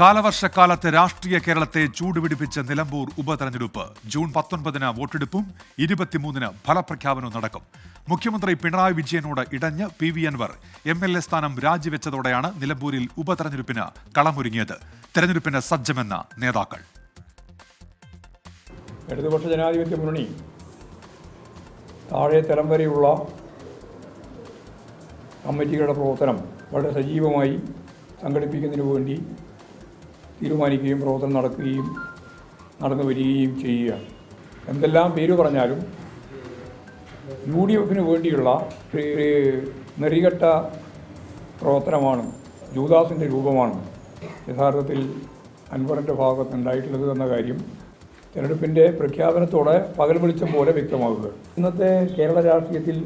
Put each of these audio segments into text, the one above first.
കാലവർഷക്കാലത്ത് രാഷ്ട്രീയ കേരളത്തെ ചൂടുപിടിപ്പിച്ച നിലമ്പൂർ ഉപതെരഞ്ഞെടുപ്പ്. ജൂൺ പത്തൊൻപതിന് വോട്ടെടുപ്പും ഇരുപത്തിമൂന്നിന് ഫലപ്രഖ്യാപനവും നടക്കും. മുഖ്യമന്ത്രി പിണറായി വിജയനോട് ഇടഞ്ഞ് P V Anvar M L A സ്ഥാനം രാജിവെച്ചതോടെയാണ് നിലമ്പൂരിൽ ഉപതെരഞ്ഞെടുപ്പിന് കളമൊരുങ്ങിയത്. തെരഞ്ഞെടുപ്പിന് സജ്ജമെന്ന നേതാക്കൾ. ഇടതുപക്ഷ ജനാധിപത്യ മുന്നണി താഴെ തലം വരെയുള്ള കമ്മിറ്റികളുടെ പ്രവർത്തനം വളരെ സജീവമായി സംഘടിപ്പിക്കുന്നതിന് വേണ്ടി തീരുമാനിക്കുകയും പ്രവർത്തനം നടക്കുകയും നടന്നു വരികയും ചെയ്യുകയാണ് എന്തെല്ലാം പേര് പറഞ്ഞാലും യു ഡി എഫിന് വേണ്ടിയുള്ള ഒരു നെറികെട്ട പ്രവർത്തനമാണ് ജൂദാസിന്റെ രൂപമാണ് യഥാർത്ഥത്തിൽ അൻവറിന്റെ ഭാഗത്ത് ഉണ്ടായിട്ടുള്ളത് എന്ന കാര്യം തെരഞ്ഞെടുപ്പിന്റെ പ്രഖ്യാപനത്തോടെ പകൽ വെളിച്ചം പോലെ വ്യക്തമാകുക. ഇന്നത്തെ കേരള രാഷ്ട്രീയത്തിൽ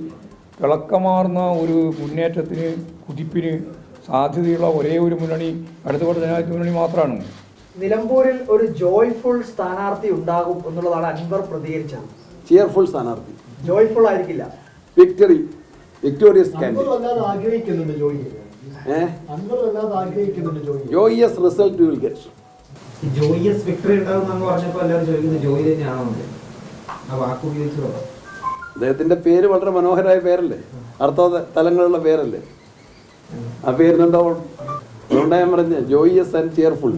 തിളക്കമാർന്ന ഒരു മുന്നേറ്റത്തിന് കുതിപ്പിന് സാധ്യതയുള്ള ഒരേ ഒരു മുന്നണി അടുത്തപക്ഷ ജനാധിപത്യ മുന്നണി മാത്രമാണ്. നിലമ്പൂരിൽ ഒരു ജോയ്ഫുൾ സ്ഥാനാർത്ഥി ഉണ്ടാകും എന്നുള്ളതാണ് അൻവർ പ്രതികരിച്ചത്. ചിയർഫുൾ സ്ഥാനാർത്ഥി. ജോയ്ഫുൾ ആയിരിക്കില്ല. Victory victorious joyous result will get joyous victory പറഞ്ഞപ്പോൾ എല്ലാവരും ചോദിക്കുന്നത് ജോയി. ആ വാക്ക് അദ്ദേഹത്തിന്റെ പേര് വളരെ മനോഹരമായ പേരല്ലേ? അർത്ഥ തലങ്ങളുള്ള പേരല്ലേ? ആ പേരിനുണ്ടാവും അതുകൊണ്ടാണ് ഞാൻ പറഞ്ഞ ജോയിയസ് ആൻഡ് ചെയർഫുൾ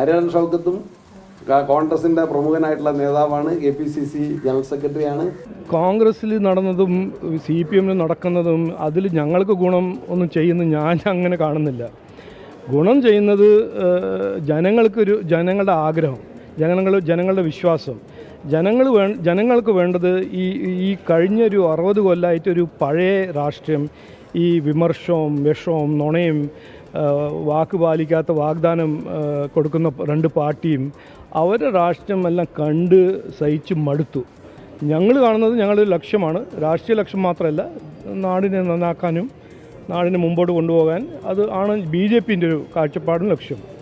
ആര്യാടൻ ഷൗക്കത്തും കോൺഗ്രസിന്റെ പ്രമുഖനായിട്ടുള്ള നേതാവാണ് A P C C general സെക്രട്ടറിയാണ് കോൺഗ്രസ്സിൽ നടന്നതും സി പി എമ്മിൽ നടക്കുന്നതും അതിൽ ഞങ്ങൾക്ക് ഗുണം ഒന്നും ചെയ്യുന്ന ഞാൻ അങ്ങനെ കാണുന്നില്ല. ഗുണം ചെയ്യുന്നത് ജനങ്ങൾക്കൊരു ജനങ്ങളുടെ ആഗ്രഹം ജനങ്ങൾ ജനങ്ങളുടെ വിശ്വാസം. ജനങ്ങൾ വേ ജനങ്ങൾക്ക് വേണ്ടത് ഈ ഈ കഴിഞ്ഞൊരു അറുപത് കൊല്ലമായിട്ടൊരു പഴയ രാഷ്ട്രീയം ഈ വിമർശവും വിഷവും നുണയും വാക്ക് പാലിക്കാത്ത വാഗ്ദാനം കൊടുക്കുന്ന രണ്ട് പാർട്ടിയും അവരുടെ രാഷ്ട്രീയം എല്ലാം കണ്ട് സഹിച്ച് മടുത്തു. ഞങ്ങൾ കാണുന്നത് ഞങ്ങളുടെ ലക്ഷ്യമാണ്. രാഷ്ട്രീയ ലക്ഷ്യം മാത്രമല്ല നാടിനെ നന്നാക്കാനും നാടിനെ മുമ്പോട്ട് കൊണ്ടുപോകാൻ അത് ആണ് ബി ജെ പിന്റെ ഒരു കാഴ്ചപ്പാടും ലക്ഷ്യം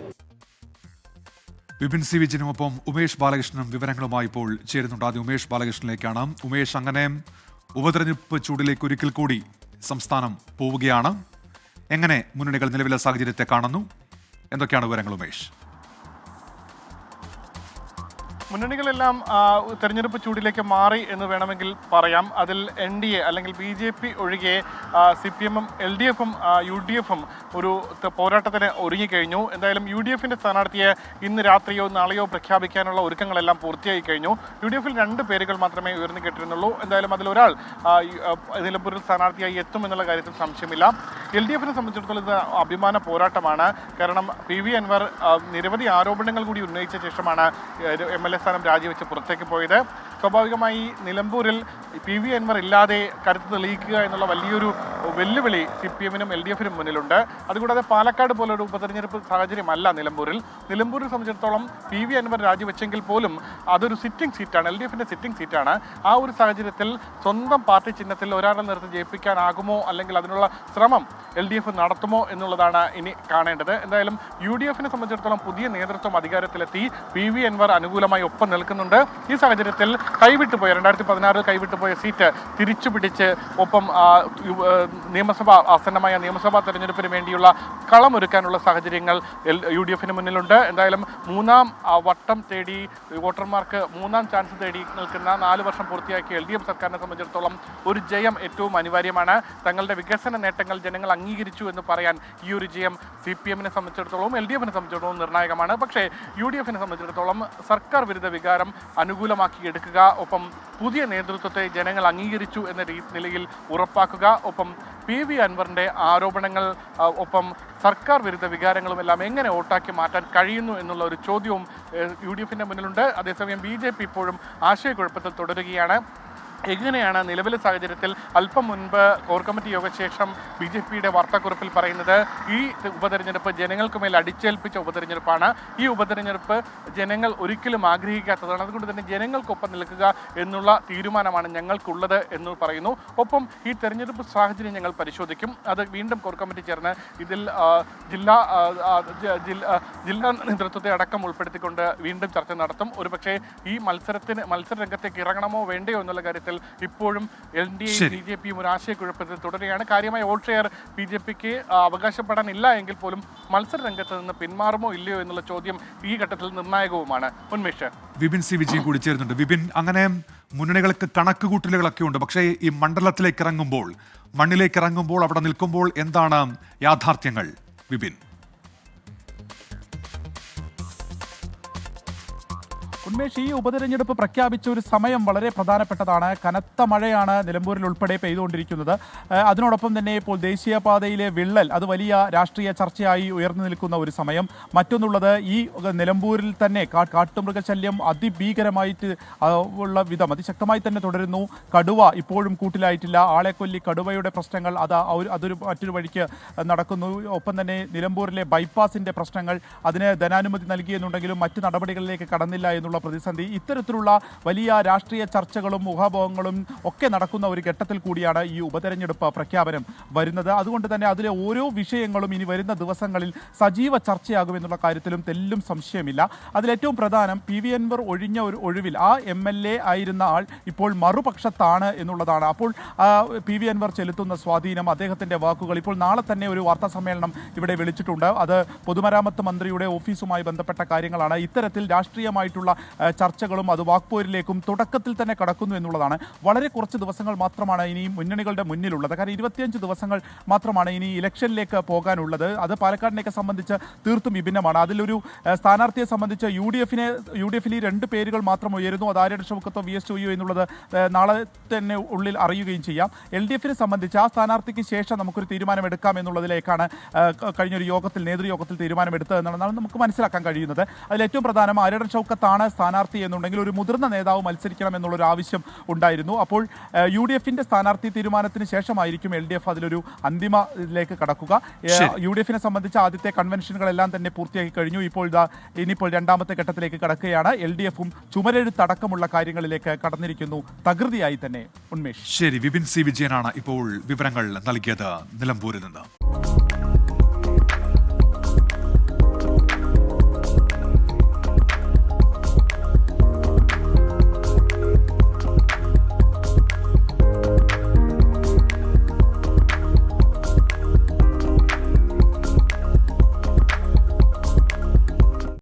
വിപിൻ സി വിജിനുമൊപ്പം ഉമേഷ് ബാലകൃഷ്ണനും വിവരങ്ങളുമായി ഇപ്പോൾ ചേരുന്നുണ്ട്. ആദ്യം ഉമേഷ് ബാലകൃഷ്ണനിലേക്കാണ്. ഉമേഷ് അങ്ങനെ ഉപതെരഞ്ഞെടുപ്പ് ചൂടിലേക്ക് ഒരിക്കൽ കൂടി സംസ്ഥാനം പോവുകയാണ്. എങ്ങനെ മുന്നണികൾ നിലവിലെ സാഹചര്യത്തെ കാണുന്നു? എന്തൊക്കെയാണ് വിവരങ്ങൾ ഉമേഷ്? മുന്നണികളെല്ലാം തെരഞ്ഞെടുപ്പ് ചൂടിലേക്ക് മാറി എന്ന് വേണമെങ്കിൽ പറയാം. അതിൽ എൻ ഡി എ അല്ലെങ്കിൽ ബി ജെ പി ഒഴികെ സി പി എമ്മും എൽ ഡി എഫും യു ഡി എഫും ഒരു പോരാട്ടത്തിന് ഒരുങ്ങിക്കഴിഞ്ഞു. എന്തായാലും യു ഡി എഫിന്റെ സ്ഥാനാർത്ഥിയെ ഇന്ന് രാത്രിയോ നാളെയോ പ്രഖ്യാപിക്കാനുള്ള ഒരുക്കങ്ങളെല്ലാം പൂർത്തിയായി കഴിഞ്ഞു. യു ഡി എഫിൽ രണ്ട് പേരുകൾ മാത്രമേ ഉയർന്നു കേട്ടിരുന്നുള്ളൂ. എന്തായാലും അതിലൊരാൾ നിലമ്പൂരിൽ സ്ഥാനാർത്ഥിയായി എത്തും എന്നുള്ള കാര്യത്തിൽ സംശയമില്ല. എൽ ഡി എഫിനെ സംബന്ധിച്ചിടത്തോളം ഇത് അഭിമാന പോരാട്ടമാണ്. കാരണം പി വി അൻവർ നിരവധി ആരോപണങ്ങൾ കൂടി ഉന്നയിച്ച ശേഷമാണ് എം എൽ എ സ്ഥാനം രാജിവെച്ച് പുറത്തേക്ക് പോയത്. സ്വാഭാവികമായി നിലമ്പൂരിൽ പി വി അൻവർ ഇല്ലാതെ കരുത്ത് തെളിയിക്കുക എന്നുള്ള വലിയൊരു വെല്ലുവിളി സി പി എമ്മിനും എൽ ഡി എഫിനും മുന്നിലുണ്ട്. അതുകൂടാതെ പാലക്കാട് പോലൊരു ഉപതെരഞ്ഞെടുപ്പ് സാഹചര്യമല്ല നിലമ്പൂരിൽ. നിലമ്പൂരിനെ സംബന്ധിച്ചിടത്തോളം പി വി അൻവർ രാജിവെച്ചെങ്കിൽ പോലും അതൊരു സിറ്റിംഗ് സീറ്റാണ് എൽ ഡി എഫിന്റെ സിറ്റിംഗ് സീറ്റാണ് ആ ഒരു സാഹചര്യത്തിൽ സ്വന്തം പാർട്ടി ചിഹ്നത്തിൽ ഒരാളെ നിർത്തി ജയിപ്പിക്കാനാകുമോ അല്ലെങ്കിൽ അതിനുള്ള ശ്രമം എൽ ഡി എഫ് നടത്തുമോ എന്നുള്ളതാണ് ഇനി കാണേണ്ടത്. എന്തായാലും യു ഡി എഫിനെ സംബന്ധിച്ചിടത്തോളം പുതിയ നേതൃത്വം അധികാരത്തിലെത്തി പി വി അൻവർ അനുകൂലമായി ഒപ്പം നിൽക്കുന്നുണ്ട്. ഈ സാഹചര്യത്തിൽ കൈവിട്ടുപോയ രണ്ടായിരത്തി പതിനാറിൽ കൈവിട്ടുപോയ സീറ്റ് തിരിച്ചു പിടിച്ച് ഒപ്പം നിയമസഭ ആസന്നമായ നിയമസഭാ തെരഞ്ഞെടുപ്പിന് വേണ്ടിയുള്ള കളമൊരുക്കാനുള്ള സാഹചര്യങ്ങൾ യു ഡി എഫിന് മുന്നിലുണ്ട്. എന്തായാലും മൂന്നാം വട്ടം തേടി വോട്ടർമാർക്ക് മൂന്നാം ചാൻസ് തേടി നിൽക്കുന്ന നാല് വർഷം പൂർത്തിയാക്കിയ എൽ ഡി എഫ് സർക്കാരിനെ സംബന്ധിച്ചിടത്തോളം ഒരു ജയം ഏറ്റവും അനിവാര്യമാണ്. തങ്ങളുടെ വികസന നേട്ടങ്ങൾ ജനങ്ങൾ അംഗീകരിച്ചു എന്ന് പറയാൻ ഈ ഒരു ജയം സി പി എമ്മിനെ സംബന്ധിച്ചിടത്തോളം എൽ ഡി എഫിനെ സംബന്ധിച്ചിടത്തോളം നിർണായകമാണ്. പക്ഷേ യു ഡി എഫിനെ സംബന്ധിച്ചിടത്തോളം സർക്കാർ വിരുദ്ധ വികാരം അനുകൂലമാക്കി എടുക്കുക ഒപ്പം പുതിയ നേതൃത്വത്തെ ജനങ്ങൾ അംഗീകരിച്ചു എന്ന നിലയിൽ ഉറപ്പാക്കുക ഒപ്പം പി വി അൻവറിന്റെ ആരോപണങ്ങൾ ഒപ്പം സർക്കാർ വിരുദ്ധ വികാരങ്ങളും എല്ലാം എങ്ങനെ വോട്ടാക്കി മാറ്റാൻ കഴിയുന്നു എന്നുള്ള ഒരു ചോദ്യവും യു ഡി എഫിന്റെ മുന്നിലുണ്ട്. അതേസമയം ബി ജെ പി ഇപ്പോഴും ആശയക്കുഴപ്പത്തിൽ തുടരുകയാണ്. എങ്ങനെയാണ് നിലവിലെ സാഹചര്യത്തിൽ അല്പം മുൻപ് കോർ കമ്മിറ്റി യോഗശേഷം ബി ജെ പിയുടെ വാർത്താക്കുറിപ്പിൽ പറയുന്നത്? ഈ ഉപതെരഞ്ഞെടുപ്പ് ജനങ്ങൾക്ക് മേൽ അടിച്ചേൽപ്പിച്ച ഉപതെരഞ്ഞെടുപ്പാണ്. ഈ ഉപതെരഞ്ഞെടുപ്പ് ജനങ്ങൾ ഒരിക്കലും ആഗ്രഹിക്കാത്തതാണ്. അതുകൊണ്ട് തന്നെ ജനങ്ങൾക്കൊപ്പം നിൽക്കുക എന്നുള്ള തീരുമാനമാണ് ഞങ്ങൾക്കുള്ളത് എന്ന് പറയുന്നു. ഒപ്പം ഈ തെരഞ്ഞെടുപ്പ് സാഹചര്യം ഞങ്ങൾ പരിശോധിക്കും. അത് വീണ്ടും കോർ കമ്മിറ്റി ചേർന്ന് ഇതിൽ ജില്ലാ ജില്ലാ നേതൃത്വത്തെ അടക്കം ഉൾപ്പെടുത്തിക്കൊണ്ട് വീണ്ടും ചർച്ച നടത്തും. ഒരുപക്ഷേ ഈ മത്സരത്തിന് മത്സര രംഗത്തേക്ക് ഇറങ്ങണമോ വേണ്ടയോ എന്നുള്ള കാര്യത്തിൽ ഘട്ടത്തിൽ ഇപ്പോഴും എൽ ഡി എയും ബി ജെ പിയും ഒരു ആശയക്കുഴപ്പത്തിൽ തുടരുകയാണ്. കാര്യമായ വോട്ട് ഷെയർ ബി ജെ പിക്ക് അവകാശപ്പെടാനില്ല എങ്കിൽ പോലും മത്സര രംഗത്ത് നിന്ന് പിന്മാറുമോ ഇല്ലയോ എന്നുള്ള ചോദ്യം ഈ ഘട്ടത്തിൽ നിർണായകവുമാണ്. ഉന്മേഷ്. വിപിൻ സി വിജയ് കൂടി ചേരുന്നുണ്ട്. വിപിൻ അങ്ങനെ മുന്നണികൾക്ക് കണക്ക് കൂട്ടലുകളൊക്കെ ഉണ്ട്. പക്ഷേ ഈ മണ്ഡലത്തിലേക്ക് ഇറങ്ങുമ്പോൾ മണ്ണിലേക്ക് ഇറങ്ങുമ്പോൾ അവിടെ നിൽക്കുമ്പോൾ എന്താണ് യാഥാർത്ഥ്യങ്ങൾ? വിപിൻ. ഉന്മേഷ് ഈ ഉപതെരഞ്ഞെടുപ്പ് പ്രഖ്യാപിച്ച ഒരു സമയം വളരെ പ്രധാനപ്പെട്ടതാണ്. കനത്ത മഴയാണ് നിലമ്പൂരിൽ ഉൾപ്പെടെ പെയ്തുകൊണ്ടിരിക്കുന്നത്. അതിനോടൊപ്പം തന്നെ ഇപ്പോൾ ദേശീയപാതയിലെ വിള്ളൽ അത് വലിയ രാഷ്ട്രീയ ചർച്ചയായി ഉയർന്നു നിൽക്കുന്ന ഒരു സമയം. മറ്റൊന്നുള്ളത് ഈ നിലമ്പൂരിൽ തന്നെ കാട്ടുമൃഗശല്യം അതിഭീകരമായിട്ട് ഉള്ള വിധം അതിശക്തമായി തന്നെ തുടരുന്നു. കടുവ ഇപ്പോഴും കൂട്ടിലായിട്ടില്ല. ആളെക്കൊല്ലി കടുവയുടെ പ്രശ്നങ്ങൾ അത് അതൊരു മറ്റൊരു വഴിക്ക് നടക്കുന്നു. ഒപ്പം തന്നെ നിലമ്പൂരിലെ ബൈപ്പാസിന്റെ പ്രശ്നങ്ങൾ അതിന് ധനാനുമതി നൽകിയെന്നുണ്ടെങ്കിലും മറ്റ് നടപടികളിലേക്ക് കടന്നില്ല എന്നുള്ള പ്രതിസന്ധി. ഇത്തരത്തിലുള്ള വലിയ രാഷ്ട്രീയ ചർച്ചകളും മുഖാഭോഗങ്ങളും ഒക്കെ നടക്കുന്ന ഒരു ഘട്ടത്തിൽ കൂടിയാണ് ഈ ഉപതെരഞ്ഞെടുപ്പ് പ്രഖ്യാപനം വരുന്നത്. അതുകൊണ്ട് തന്നെ അതിലെ ഓരോ വിഷയങ്ങളും ഇനി വരുന്ന ദിവസങ്ങളിൽ സജീവ ചർച്ചയാകുമെന്നുള്ള കാര്യത്തിലും തെല്ലും സംശയമില്ല. അതിലേറ്റവും പ്രധാനം പി വി അൻവർ ഒഴിഞ്ഞ ഒരു ഒഴിവിൽ ആ എം എൽ എ ആയിരുന്ന ആൾ ഇപ്പോൾ മറുപക്ഷത്താണ് എന്നുള്ളതാണ്. അപ്പോൾ പി വി അൻവർ ചെലുത്തുന്ന സ്വാധീനം അദ്ദേഹത്തിന്റെ വാക്കുകൾ ഇപ്പോൾ നാളെ തന്നെ ഒരു വാർത്താ സമ്മേളനം ഇവിടെ വിളിച്ചിട്ടുണ്ട്. അത് പൊതുമരാമത്ത് മന്ത്രിയുടെ ഓഫീസുമായി ബന്ധപ്പെട്ട കാര്യങ്ങളാണ്. ഇത്തരത്തിൽ രാഷ്ട്രീയമായിട്ടുള്ള ചർച്ചകളും അത് വാക്പോരിലേക്കും തുടക്കത്തിൽ തന്നെ കടക്കുന്നു എന്നുള്ളതാണ്. വളരെ കുറച്ച് ദിവസങ്ങൾ മാത്രമാണ് ഇനി മുന്നണികളുടെ മുന്നിലുള്ളത്. കാരണം ഇരുപത്തിയഞ്ച് ദിവസങ്ങൾ മാത്രമാണ് ഇനി ഇലക്ഷനിലേക്ക് പോകാനുള്ളത്. അത് പാലക്കാടിനെയൊക്കെ സംബന്ധിച്ച് തീർത്തും വിഭിന്നമാണ്. അതിലൊരു സ്ഥാനാർത്ഥിയെ സംബന്ധിച്ച് യു ഡി എഫിനെ യു ഡി എഫിൽ ഈ രണ്ട് പേരുകൾ മാത്രം ഉയരുന്നു. അത് ആരുടെ ഷൗക്കത്തോ വി എസ് ചോയോ എന്നുള്ളത് നാളെ തന്നെ ഉള്ളിൽ അറിയുകയും ചെയ്യാം. എൽ ഡി എഫിനെ സംബന്ധിച്ച് ആ സ്ഥാനാർത്ഥിക്ക് ശേഷം നമുക്കൊരു തീരുമാനമെടുക്കാം എന്നുള്ളതിലേക്കാണ് കഴിഞ്ഞൊരു യോഗത്തിൽ നേതൃയോഗത്തിൽ തീരുമാനമെടുത്തത് എന്നുള്ളതാണ് നമുക്ക് മനസ്സിലാക്കാൻ കഴിയുന്നത്. അതിൽ ഏറ്റവും പ്രധാനം ആരുടെ ഷൗക്കത്താണ് സ്ഥാനാർത്ഥി എന്നുണ്ടെങ്കിൽ ഒരു മുതിർന്ന നേതാവ് മത്സരിക്കണം എന്നുള്ളൊരു ആവശ്യം ഉണ്ടായിരുന്നു. അപ്പോൾ യു ഡി എഫിന്റെ സ്ഥാനാർത്ഥി തീരുമാനത്തിന് ശേഷമായിരിക്കും എൽ ഡി എഫ് അതിലൊരു അന്തിമയിലേക്ക് കടക്കുക. യു ഡി എഫിനെ സംബന്ധിച്ച് ആദ്യത്തെ കൺവെൻഷനുകളെല്ലാം തന്നെ പൂർത്തിയാക്കി കഴിഞ്ഞു. ഇപ്പോൾ ഇതാ ഇനിയിപ്പോൾ രണ്ടാമത്തെ ഘട്ടത്തിലേക്ക് കടക്കുകയാണ്. എൽ ഡി എഫും ചുമരെഴുത്തടക്കമുള്ള കാര്യങ്ങളിലേക്ക് കടന്നിരിക്കുന്നു. തകൃതിയായി തന്നെ ഉന്മേഷ്. ശരി വിപിൻ സി വിജയനാണ് ഇപ്പോൾ വിവരങ്ങൾ നൽകിയത് നിലമ്പൂരിൽ നിന്ന്.